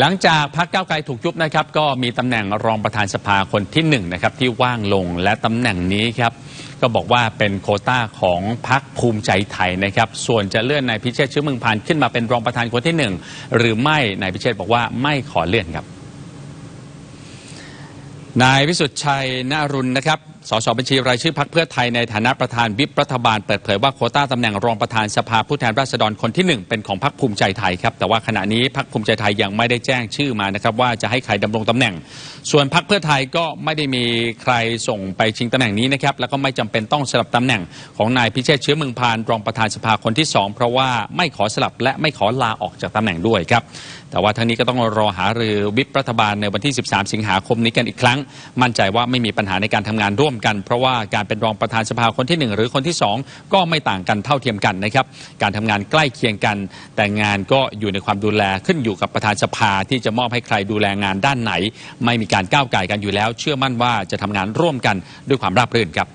หลังจากพักเก้าไกลถูกยุบนะครับ ก็มีตำแหน่งรองประธานสภาคนที่หนึ่งนะครับที่ว่างลงและตำแหน่งนี้ครับ ก็บอกว่าเป็นโคต้าของพักภูมิใจไทยนะครับ ส่วนจะเลื่อนนายพิเชษชื้อเมืองพานขึ้นมาเป็นรองประธานคนที่หนึ่งหรือไม่นายพิเชษบอกว่าไม่ขอเลื่อนครับ นายวิสุทธิ์ชัยนารุณนะครับ สสบัญชีรายชื่อพักเพื่อไทยในฐานะประธานวิปรัฐบาลเปิดเผยว่าโคต้าตำแหน่งรองประธานสภาผู้แทนราษฎรคนที่หนึ่งเป็นของพักภูมิใจไทยครับแต่ว่าขณะนี้พักภูมิใจไทยยังไม่ได้แจ้งชื่อมานะครับว่าจะให้ใครดำรงตำแหน่ง ส่วนพักเพื่อไทยก็ไม่ได้มีใครส่งไปชิงตำแหน่งนี้นะครับแล้วก็ไม่จำเป็นต้องสลับตำแหน่งของนายพิเชษเชื้อเมืองพานรองประธานสภาคนที่สองเพราะว่าไม่ขอสลับและไม่ขอลาออกจากตำแหน่งด้วยครับแต่ว่าทั้งนี้ก็ต้องรอหารือวิปรัฐบาลในวันที่ 13 สิงหาคมนี้กันอีกครั้ง มั่นใจว่าไม่มีปัญหาในการทำงานร่วมกัน เพราะว่าการเป็นรองประธานสภาคนที่ 1 หรือคนที่ 2 ก็ไม่ต่างกันเท่าเทียมกันนะครับ การทำงานใกล้เคียงกัน แต่งานก็อยู่ในความดูแลขึ้นอยู่กับประธานสภาที่จะมอบให้ใครดูแลงานด้านไหน ไม่มีการก้าวไก่กันอยู่แล้ว เชื่อมั่นว่าจะทำงานร่วมกันด้วยความราบรื่นครับ